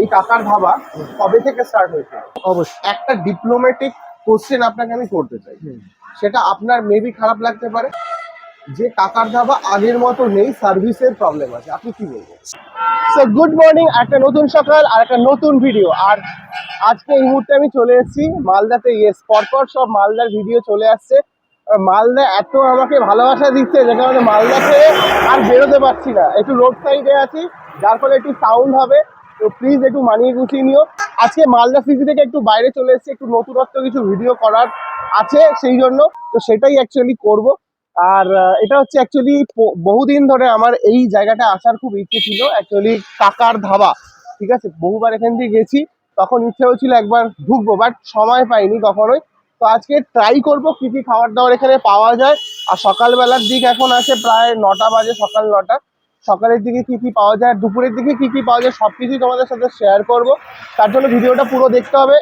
এই কাকার ধাবা কবে থেকে স্টার্ট হয়েছে? অবশ্যই। একটা ডিপ্লোম্যাটিক কোশ্চেন আপনাকে আমি করতে চাই। সেটা আপনার মেবি খারাপ লাগতে পারে। যে কাকার ধাবা আগের মতো নেই সার্ভিসের প্রবলেম আছে। আপনি কি বলবেন? সো গুড মর্নিং একটা নতুন সকাল আর একটা নতুন ভিডিও আর আজকে এই মুহূর্তে আমি চলে এসেছি মালদাতে। ইয়েস পরপর সব মালদার ভিডিও চলে আসছে। মালদা এত আমাকে ভালোবাসা দিচ্ছে যে কারণে মালদা থেকে আর বেরোতে পারছি না। একটু রোড সাইডে আছি যার ফলে একটু সাউন্ড হবে। তো প্লিজ একটু মানিয়ে গুছিয়ে নিও। আজকে মালদা সিটি থেকে একটু বাইরে চলে এসেছি, একটু নতুনত্ব কিছু ভিডিও করার আছে সেই জন্য। তো সেটাই অ্যাকচুয়ালি করব। আর এটা হচ্ছে অ্যাকচুয়ালি বহুদিন ধরে আমার এই জায়গাটা আসার খুব ইচ্ছে ছিল অ্যাকচুয়ালি কাকার ধাবা। ঠিক আছে? বহুবার এখান দিয়ে গেছি, তখন ইচ্ছে হয়েছিল একবার ঢুকবো বাট সময় পাইনি কখনোই। তো আজকে ট্রাই করব কি কি খাবার দাবার এখানে পাওয়া যায়। আর সকালবেলার দিক এখন আছে প্রায় নটা বাজে, সকাল নটা। সকালের দিকে কি কি পাওয়া যায়, দুপুরের দিকে কি কি পাওয়া যায়, সবকিছুই তোমাদের সাথে শেয়ার করব। তার জন্য ভিডিওটা পুরো দেখতে হবে।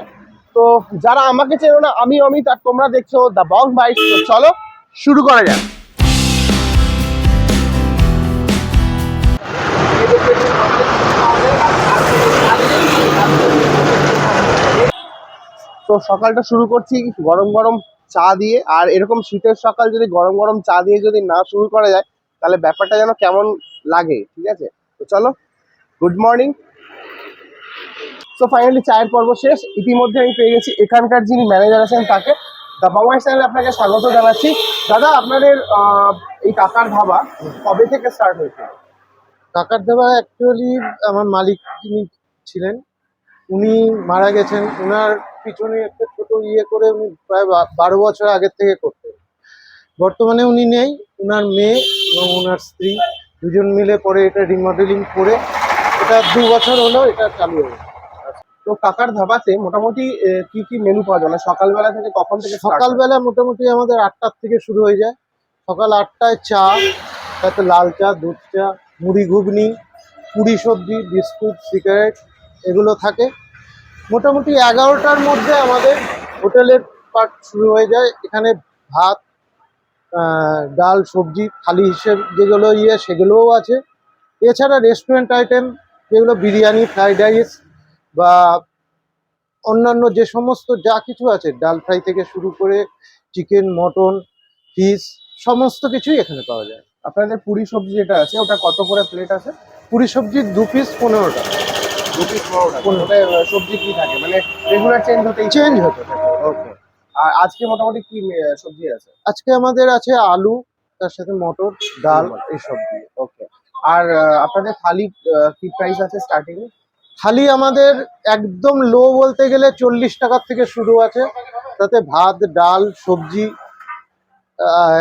তো যারা আমাকে চেনো না, আমি অমিত আর তোমরা দেখছ দ্য বং বাইক তো চলো শুরু করা যাক। তো সকালটা শুরু করছি গরম গরম চা দিয়ে। আর এরকম শীতের সকাল যদি গরম গরম চা দিয়ে যদি না শুরু করা যায়, তাহলে ব্যাপারটা যেন কেমন লাগে, ঠিক আছে? তো চলো গুড মর্নিং তো ফাইনালি চায়ের পর্ব শেষ, ইতিমধ্যে আমি পেয়ে গেছি এখানকার যিনি ম্যানেজার আছেন তাকে দা বাংলাদেশ চ্যানেলে আপনাকে স্বাগত জানাচ্ছি। দাদা, আপনাদের এই কাকার ধাবা কবে থেকে স্টার্ট হয়েছে? কাকার ধাবা অ্যাকচুয়ালি আমার মালিক যিনি ছিলেন, উনি মারা গেছেন। ওনার পিছনে একটা ছোট ইয়ে করে উনি প্রায় বারো বছর আগের থেকে করতেন। বর্তমানে উনি নেই ওনার মেয়ে এবং ওনার স্ত্রী। দুজন মিলে পরে এটা রিমডেলিং করে এটা দু বছর হলো এটা চালু হয়েছে তো কাকার ধাবাতে মোটামুটি কি কি মেনু পাওয়া যায়? মানে সকালবেলা থেকে কখন থেকে সকালবেলা মোটামুটি আমাদের আটটার থেকে শুরু হয়ে যায়। সকাল আটটায় চা তাতে লাল চা দুধ চা মুড়ি ঘুগনি পুরি সবজি বিস্কুট সিগারেট এগুলো থাকে। মোটামুটি এগারোটার মধ্যে আমাদের হোটেলের পার্ট শুরু হয়ে যায়। এখানে ভাত ডাল সবজি থালি হিসেবে যেগুলো ইয়ে সেগুলোও আছে। এছাড়া রেস্টুরেন্ট আইটেম যেগুলো বিরিয়ানি ফ্রাইড রাইস বা অন্যান্য যে সমস্ত যা কিছু আছে ডাল ফ্রাই থেকে শুরু করে চিকেন মটন ফিশ সমস্ত কিছুই এখানে পাওয়া যায়। আপনাদের পুরি সবজি যেটা আছে ওটা কত করে প্লেট আছে? পুরি সবজি দু পিস পনেরো টাকা। দু পিস ওটায় আহ, সবজি কি থাকে? মানে রেগুলার চেঞ্জ হতেই চেঞ্জ হতে থাকে ওকে আর আজকে মোটামুটি কি সবজি আছে? আজকে আমাদের আছে আলু তার সাথে মটর ডাল এইসব দিয়ে ওকে। আর আপনাদের থালি কি প্রাইস আছে স্টার্টিং থালি আমাদের একদম লো বলতে গেলে চল্লিশ টাকার থেকে শুরু আছে। তাতে ভাত ডাল সবজি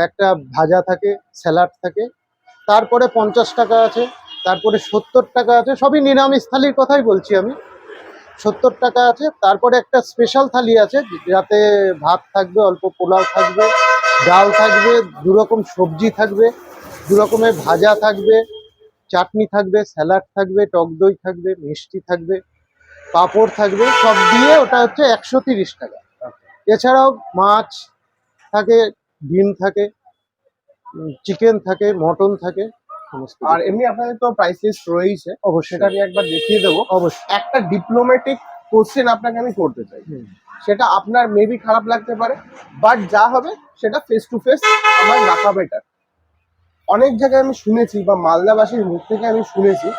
একটা ভাজা থাকে স্যালাড থাকে। তারপরে পঞ্চাশ টাকা আছে তারপরে সত্তর টাকা আছে সবই নিরামিষ থালির কথাই বলছি আমি। সত্তর টাকা আছে। তারপরে একটা স্পেশাল থালি আছে যাতে ভাত থাকবে, অল্প পোলাও থাকবে, ডাল থাকবে দু রকম সবজি থাকবে দু রকমের ভাজা থাকবে, চাটনি থাকবে, স্যালাড থাকবে, টক দই থাকবে, মিষ্টি থাকবে, পাঁপড় থাকবে, সব দিয়ে ওটা হচ্ছে একশো তিরিশ টাকা। এছাড়াও মাছ থাকে, ডিম থাকে চিকেন থাকে, মটন থাকে। আর এমনি আপনাদের তো প্রাইস লিস্ট রয়েছে অবশ্যই। সেটা আমি একবার দেখিয়ে দেবো। অবশ্যই। একটা ডিপ্লোম্যাটিক কোশ্চেন আপনাকে আমি করতে চাই। সেটা আপনার মেবি খারাপ লাগতে পারে বাট যা হবে সেটা ফেস টু ফেস আমার রাখা বেটার অনেক জায়গায় আমি শুনেছি বা মালদাবাসীর মুখ থেকে আমি শুনেছি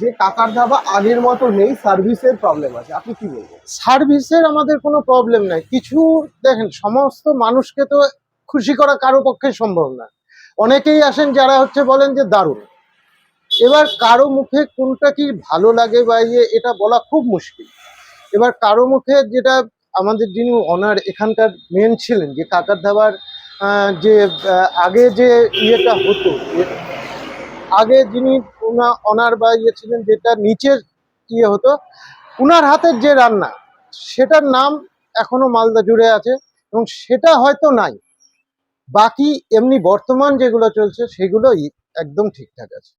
যে কাকার ধাবা আগের মতো নেই সার্ভিসের প্রবলেম আছে। আপনি কি বলবেন? সার্ভিসের আমাদের কোনো প্রবলেম নাই। কিছু দেখেন সমস্ত মানুষকে তো খুশি করা কারও পক্ষে সম্ভব না। অনেকেই আসেন যারা হচ্ছে বলেন যে দারুণ। এবার কারও মুখে কোনটা কি ভালো লাগে বা ইয়ে এটা বলা খুব মুশকিল। এবার কারও মুখে যেটা আমাদের যিনি অনার এখানকার মেন ছিলেন, যে কাকার ধাবার যে আগে যে ইয়েটা হতো আগে যিনি অনার বা ইয়ে ছিলেন, যেটা নিচের ইয়ে হতো, উনার হাতের যে রান্না, সেটার নাম এখনও মালদা জুড়ে আছে এবং সেটা হয়তো নাই। বাকি এমনি বর্তমান যেগুলো চলছে সেগুলোই একদম ঠিকঠাক আছে।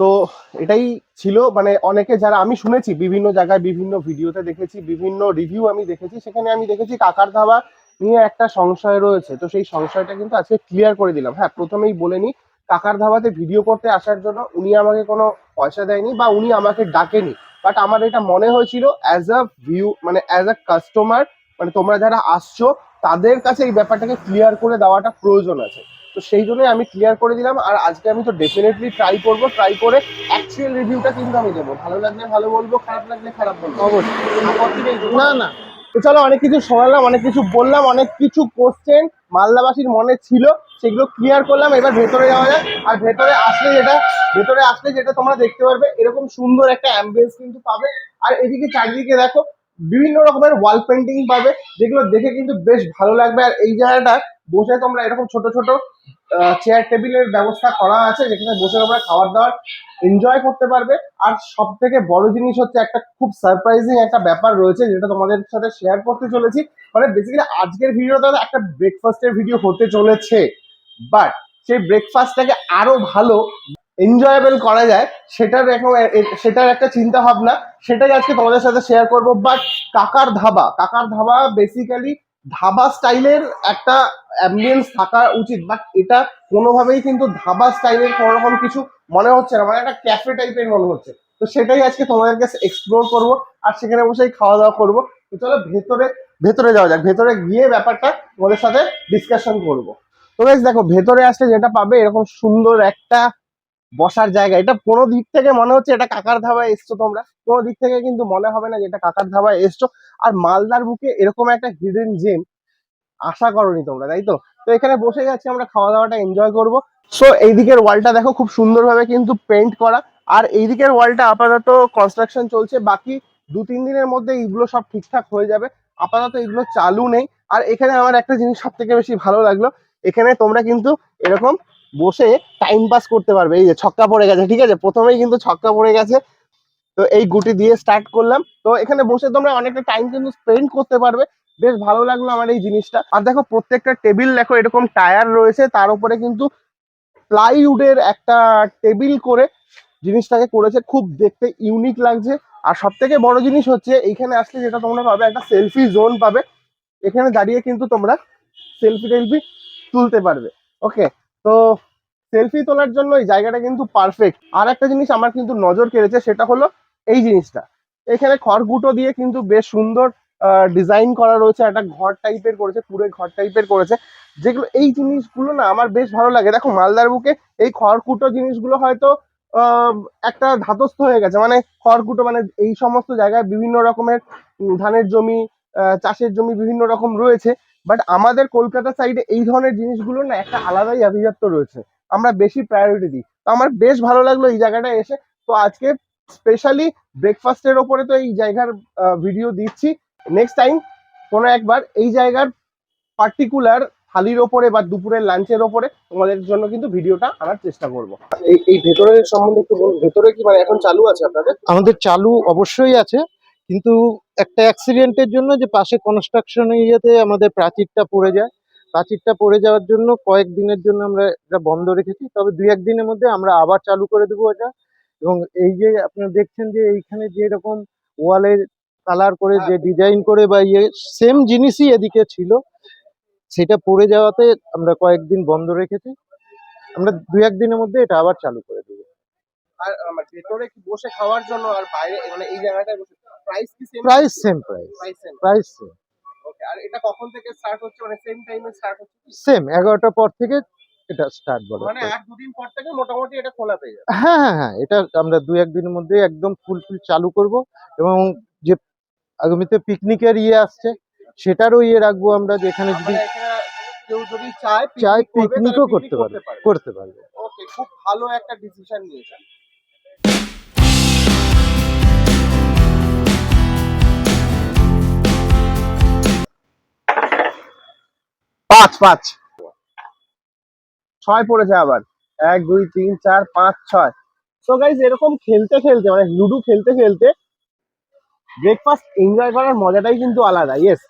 তো এটাই ছিল মানে অনেকে যারা আমি শুনেছি, বিভিন্ন জায়গায় বিভিন্ন ভিডিওতে দেখেছি, বিভিন্ন রিভিউ আমি দেখেছি, সেখানে আমি দেখেছি কাকার ধাবা নিয়ে একটা সংশয় রয়েছে। তো সেই সংশয়টা কিন্তু আজকে ক্লিয়ার করে দিলাম। হ্যাঁ প্রথমেই বলে নি কাকার ধাবাতে ভিডিও করতে আসার জন্য উনি আমাকে কোনো পয়সা দেয়নি বা উনি আমাকে ডাকেনি। বাট আমার এটা মনে হয়েছিল অ্যাজ আ ভিউ মানে অ্যাজ আ কাস্টমার মানে তোমরা যারা আসছো তাদের কাছে এই ব্যাপারটাকে ক্লিয়ার করে দেওয়াটা প্রয়োজন আছে। তো সেই জন্যই আমি ক্লিয়ার করে দিলাম আর আজকে আমি তো ডেফিনেটলি ট্রাই করব ট্রাই করে অ্যাকচুয়াল রিভিউটা কিন্তু আমি দেবো। ভালো লাগলে ভালো বলব খারাপ লাগলে খারাপ বলব। অবশ্যই? না না। তো চলো অনেক কিছু শোনালাম অনেক কিছু বললাম অনেক কিছু কোশ্চেন মালদাবাসীর মনে ছিল সেগুলো ক্লিয়ার করলাম এবার ভেতরে যাওয়া যাক। আর ভেতরে আসলে যেটা ভেতরে আসলে যেটা তোমরা দেখতে পারবে এরকম সুন্দর একটা অ্যাম্বিয়েন্স কিন্তু পাবে। আর এদিকে চারিদিকে দেখো বিভিন্ন রকমের ওয়াল পেন্টিং পাবে, যেগুলো দেখে কিন্তু বেশ ভালো লাগবে। আর এই জায়গাটা বসে তোমরা এরকম ছোট ছোট চেয়ার টেবিলের ব্যবস্থা করা আছে, যেখানে বসে তোমরা খাবার দাবার এনজয় করতে পারবে। আর সব থেকে বড় জিনিস হচ্ছে একটা খুব সারপ্রাইজিং একটা ব্যাপার রয়েছে, যেটা তোমাদের সাথে শেয়ার করতে চলেছি। মানে বেসিক্যালি আজকের ভিডিওটা একটা ব্রেকফাস্টের ভিডিও হতে চলেছে। বাট সেই ব্রেকফাস্টটাকে আরও ভালো এনজয়েবল করা যায়, সেটার এখন সেটার একটা চিন্তা ভাবনা, সেটাই আজকে তোমাদের সাথে শেয়ার করব। বাট কাকার ধাবা কাকার ধাবা বেসিক্যালি ধাবা স্টাইলের একটা অ্যাম্বিয়েন্স থাকা উচিত। বাট এটা কোনোভাবেই কিন্তু ধাবা স্টাইলের কোনো রকম কিছু মনে হচ্ছে না মানে একটা ক্যাফে টাইপের মনে হচ্ছে। তো সেটাই আজকে তোমাদের কাছে এক্সপ্লোর করব আর সেখানে বসেই খাওয়া দাওয়া করব। তো চলো ভেতরে ভেতরে যাওয়া যাক। ভেতরে গিয়ে ব্যাপারটা তোমাদের সাথে ডিসকাশন করব। তো দেখো, ভেতরে আসলে যেটা পাবে এরকম সুন্দর একটা বসার জায়গা। এটা কোনো দিক থেকে মনে হচ্ছে এটা কাকার ধাবায় এসছো তোমরা। কোনো দিক থেকে কিন্তু মনে হবে না যে এটা কাকার ধাবায় এসছো। আর মালদার বুকে এরকম একটা হিডেন জেম আশা করনি তোমরা, তাই তো? তো এখানে বসে যাচ্ছি আমরা খাওয়া দাওয়াটা এনজয় করব। সো এই দিকের ওয়ালটা দেখো, খুব সুন্দরভাবে কিন্তু পেন্ট করা। আর এই দিকের ওয়ালটা আপাতত কনস্ট্রাকশন চলছে। বাকি দু তিন দিনের মধ্যে এইগুলো সব ঠিকঠাক হয়ে যাবে। আপাতত এগুলো চালু নেই। আর এখানে আমার একটা জিনিস সব থেকে বেশি ভালো লাগল। এখানে তোমরা কিন্তু এরকম বসে টাইম পাস করতে পারবে। এই যে ছক্কা পড়ে গেছে, ঠিক আছে? প্রথমেই কিন্তু ছক্কা পড়ে গেছে। তো এই গুটি দিয়ে স্টার্ট করলাম। তো এখানে বসে তোমরা অনেকটা টাইম কিন্তু স্পেন্ড করতে পারবে। বেশ ভালো লাগল আমার এই জিনিসটা। আর দেখো, প্রত্যেকটা টেবিল দেখো, এরকম টায়ার রয়েছে। তার উপরে কিন্তু প্লাইউডের একটা টেবিল করে জিনিসটাকে করেছে। খুব দেখতে ইউনিক লাগছে। আর সব থেকে বড় জিনিস হচ্ছে, এইখানে আসলে যেটা তোমরা পাবে, একটা সেলফি জোন পাবে। এখানে দাঁড়িয়ে কিন্তু তোমরা সেলফি টেলফি তুলতে পারবে। ওকে তো সেলফি তোলার জন্য এই জায়গাটা কিন্তু পারফেক্ট আর একটা জিনিস আমার কিন্তু নজর কেড়েছে, সেটা হলো এই জিনিসটা। এখানে খড়গুটো দিয়ে কিন্তু বেশ সুন্দর ডিজাইন করা রয়েছে, একটা ঘর টাইপের করেছে কুড়ে ঘর টাইপের করেছে। যেগুলো, এই জিনিসগুলো না আমার বেশ ভালো লাগে। দেখো, মালদার বুকে এই খড়কুটো জিনিসগুলো হয়তো একটা ধাতস্থ হয়ে গেছে। মানে খড়কুটো মানে এই সমস্ত জায়গায় বিভিন্ন রকমের ধানের জমি চাষের জমি বিভিন্ন রকম রয়েছে। বাট আমাদের কলকাতা সাইডে এই ধরনের জিনিসগুলো না একটা আলাদাই আভিজাত্য রয়েছে। আমরা বেশি প্রায়োরিটি দিই। তো আমার বেশ ভালো লাগল এই জায়গাটায় এসে। তো আজকে স্পেশালি ব্রেকফাস্টের ওপরে তো এই জায়গার ভিডিও দিচ্ছি। নেক্সট টাইম কোনো একবার এই জায়গার পার্টিকুলার থালির ওপরে বা দুপুরের লাঞ্চের ওপরে তোমাদের জন্য কিন্তু ভিডিওটা আনার চেষ্টা করব। এই এই ভেতরের সম্বন্ধে একটু বলুন। ভেতরে কি মানে এখন চালু আছে আপনাদের? আমাদের চালু অবশ্যই আছে। কিন্তু একটা অ্যাক্সিডেন্টের জন্য যে পাশে কনস্ট্রাকশন ইয়েতে আমাদের প্রাচীরটা পড়ে যায়। প্রাচীরটা পড়ে যাওয়ার জন্য কয়েক দিনের জন্য আমরা এটা বন্ধ রেখেছি। তবে দুই এক দিনের মধ্যে আমরা আবার চালু করে দেবো এটা। এবং এই যে আপনারা দেখছেন যে এইখানে যে রকম ওয়ালের কালার করে যে ডিজাইন করে বা ইয়ে সেম জিনিসই এদিকে ছিল। সেটা পড়ে যাওয়াতে আমরা কয়েকদিন বন্ধ রেখেছি। আমরা দুই এক দিনের মধ্যে এটা আবার চালু করে দেবো। আর ভেতরে বসে খাওয়ার জন্য আর বাইরে মানে এই জায়গাটায় বসে প্রাইস কি same price same price price same okay আর এটা কখন থেকে স্টার্ট হচ্ছে? মানে সেম টাইমে স্টার্ট হচ্ছে? সেম এগারোটার পর থেকে এটা স্টার্ট বলা। মানে। এক দুদিন পর থেকে মোটামুটি এটা খোলা পেয়ে যাবে। হ্যাঁ হ্যাঁ হ্যাঁ এটা আমরা দু একদিনের মধ্যে একদম ফুলফিল চালু করব এবং যে আগামীতে পিকনিকের ইয়ে আসছে সেটারও ইয়ে রাখব আমরা যেখানে যদি মানে কেউ যদি চায় চায় পিকনিকও করতে পারবে। করতে পারবে। ওকে খুব ভালো একটা ডিসিশন নিয়েছেন। পাঁচ পাঁচ। ছয় পড়েছে আবার। এক, দুই, তিন, চার, পাঁচ, ছয়। তো গাইজ এরকম খেলতে খেলতে মানে লুডো খেলতে খেলতে ব্রেকফাস্ট এনজয় করার মজাটাই কিন্তু আলাদা ইয়েস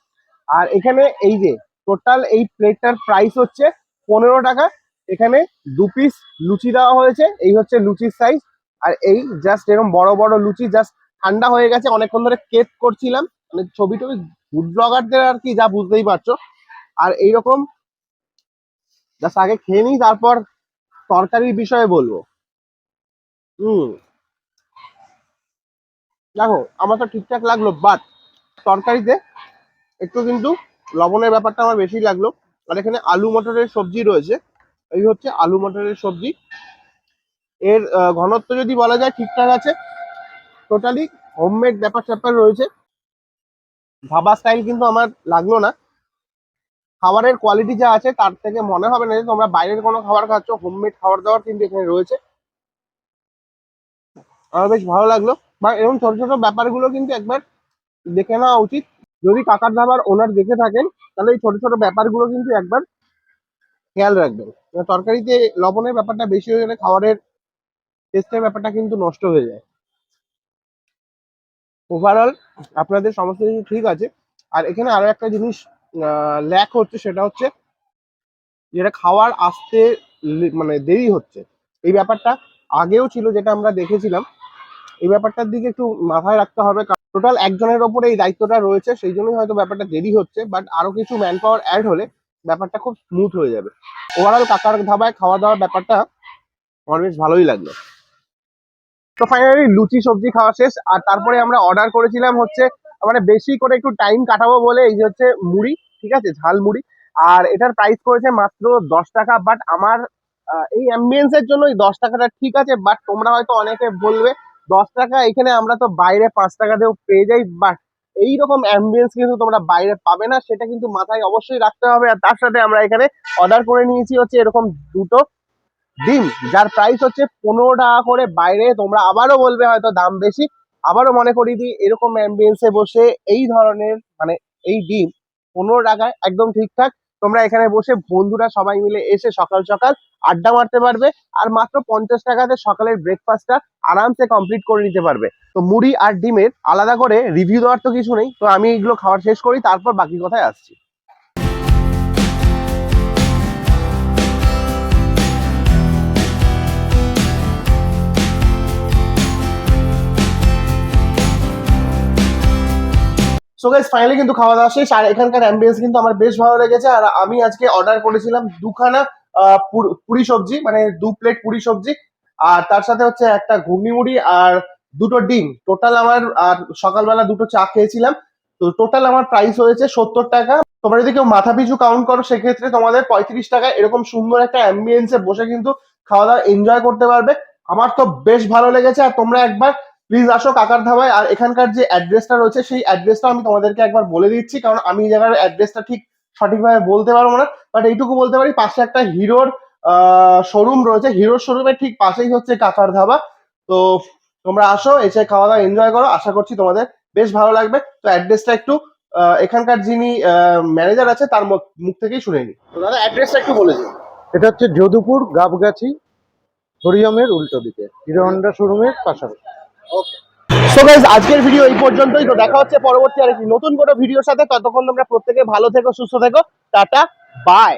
আর এখানে এই যে টোটাল এই প্লেটটার প্রাইস হচ্ছে পনেরো টাকা। এখানে দু পিস লুচি দেওয়া হয়েছে, এই হচ্ছে লুচির সাইজ আর এই জাস্ট এরকম বড় বড় লুচি জাস্ট ঠান্ডা হয়ে গেছে। অনেকক্ষণ ধরে কেক করছিলাম। মানে ছবি টবি ফুড ব্লগারদের আর কি, যা বুঝতেই পারছ। আর এইরকম জাস্ট আগে খেয়ে নিই, তারপর তরকারির বিষয়ে বলব। হুম। দেখো, আমার তো ঠিকঠাক লাগল বাট তরকারিতে একটু কিন্তু লবণের ব্যাপারটা আমার বেশি লাগল। আর এখানে আলু মটরের সবজি রয়েছে। এই হচ্ছে আলু মটরের সবজি। এর ঘনত্ব যদি বলা যায় ঠিকঠাক আছে টোটালি হোমমেড ব্যাপার স্যাপার রয়েছে। ভাবা স্টাইল কিন্তু আমার লাগল না। খাবারের কোয়ালিটি যা আছে, তার থেকে মনে হবে না যে তোমরা বাইরের কোনো খাবার খাচ্ছ হোমমেড খাবার দাবার কিন্তু এখানে রয়েছে। আমার বেশ ভালো লাগল। বা এরকম ছোট ছোট ব্যাপারগুলো কিন্তু একবার দেখে নেওয়া উচিত। যদি কাকার ধাবার ওনার দেখে থাকেন, তাহলে এই ছোট ছোট ব্যাপারগুলো কিন্তু একবার খেয়াল রাখবেন। মানে তরকারিতে লবণের ব্যাপারটা বেশি হয়ে গেলে খাবারের টেস্টের ব্যাপারটা কিন্তু নষ্ট হয়ে যায়। ওভারঅল আপনাদের সমস্ত কিছু ঠিক আছে। আর এখানে আরও একটা জিনিস ল্যাক হচ্ছে সেটা হচ্ছে যেটা খাওয়ার আসতে মানে দেরি হচ্ছে। এই ব্যাপারটা আগেও ছিল যেটা আমরা দেখেছিলাম। এই ব্যাপারটার দিকে একটু মাথায় রাখতে হবে টোটাল একজনের ওপরে এই দায়িত্বটা রয়েছে, সেই জন্যই হয়তো ব্যাপারটা দেরি হচ্ছে বাট আরও কিছু ম্যান পাওয়ার অ্যাড হলে ব্যাপারটা খুব স্মুথ হয়ে যাবে। ওভারঅল কাকার ধাবায় খাওয়া দাওয়ার ব্যাপারটা আমার বেশ ভালোই লাগল। তো ফাইনালি লুচি সবজি খাওয়া শেষ, আর তারপরে আমরা অর্ডার করেছিলাম হচ্ছে মানে বেশি করে একটু টাইম কাটাবো বলে এই যে হচ্ছে মুড়ি, ঠিক আছে? ঝাল মুড়ি। আর এটার প্রাইস করেছে মাত্র দশ টাকা বাট আমার এই অ্যাম্বিয়েন্স এর জন্য এই দশ টাকাটা ঠিক আছে বাট তোমরা হয়তো অনেকে বলবে, দশ টাকা এখানে আমরা তো বাইরে পাঁচ টাকাতেও পেয়ে যাই বাট এইরকম অ্যাম্বিয়েন্স কিন্তু তোমরা বাইরে পাবে না, সেটা কিন্তু মাথায় অবশ্যই রাখতে হবে। আর তার সাথে আমরা এখানে অর্ডার করে নিয়েছি হচ্ছে এরকম দুটো ডিম, যার প্রাইস হচ্ছে পনেরো টাকা করে। বাইরে তোমরা আবারও বলবে হয়তো দাম বেশি আবারও মনে করি দিই, এরকম অ্যাম্বিয়েন্সে বসে এই ধরনের মানে এই ডিম পনেরো টাকায় একদম ঠিকঠাক। তোমরা এখানে বসে বন্ধুরা সবাই মিলে এসে সকাল সকাল আড্ডা মারতে পারবে আর মাত্র পঞ্চাশ টাকাতে সকালের ব্রেকফাস্টটা আরামসে কমপ্লিট করে নিতে পারবে। তো মুড়ি আর ডিমের আলাদা করে রিভিউ দেওয়ার তো কিছু নেই। তো আমি এগুলো খাওয়ার শেষ করি, তারপর বাকি কথায় আসছি। সো গাইস ফাইনালি কিন্তু খাওয়া দাওয়া শেষ। আর এখানকার অ্যাম্বিয়েন্স কিন্তু আমার বেশ ভালো লেগেছে। আর আমি আজকে অর্ডার করেছিলাম দুখানা পুরি সবজি মানে দু প্লেট পুরি সবজি। আর তার সাথে হচ্ছে একটা ঘুগনি মুড়ি আর দুটো ডিম। টোটাল আমার, আর সকালবেলা দুটো চা খেয়েছিলাম। তো টোটাল আমার প্রাইস হয়েছে সত্তর টাকা। তোমরা যদি কেউ মাথা পিছু কাউন্ট করো, সেক্ষেত্রে তোমাদের পঁয়ত্রিশ টাকা এরকম সুন্দর একটা অ্যাম্বিয়েন্সে বসে কিন্তু খাওয়া দাওয়া এনজয় করতে পারবে। আমার তো বেশ ভালো লেগেছে। আর তোমরা একবার প্লিজ আসো কাকার ধাবায়, আর এখানকার যে অ্যাড্রেসটা রয়েছে, সেই অ্যাড্রেসটা আমি তোমাদেরকে একবার বলে দিচ্ছি, কারণ আমি এই জায়গার অ্যাড্রেসটা ঠিক সঠিকভাবে বলতে পারব না বাট এইটুকু বলতে পারি, পাশে একটা হিরোর শোরুম রয়েছে। হিরোর শোরুমের ঠিক পাশেই হচ্ছে কাকার ধাবা। তো তোমরা আসো, এসে খাওয়া দাওয়া এনজয় করো, আশা করছি তোমাদের বেশ ভালো লাগবে। তো অ্যাড্রেসটা একটু এখানকার যিনি ম্যানেজার আছে, তার মুখ মুখ থেকেই শুনে নি তো দাদা অ্যাড্রেসটা একটু বলে দিন। এটা হচ্ছে যদুপুর গাবগাছি হরিয়মের উল্টো দিকে হিরো হন্ডা শোরুমের পাশাপাশি। আজকের ভিডিও এই পর্যন্তই। তো দেখা হচ্ছে পরবর্তী আরেকটি নতুন কোনো ভিডিওর সাথে। ততক্ষণ তোমরা প্রত্যেকে ভালো থেকো, সুস্থ থেকো। Tata bye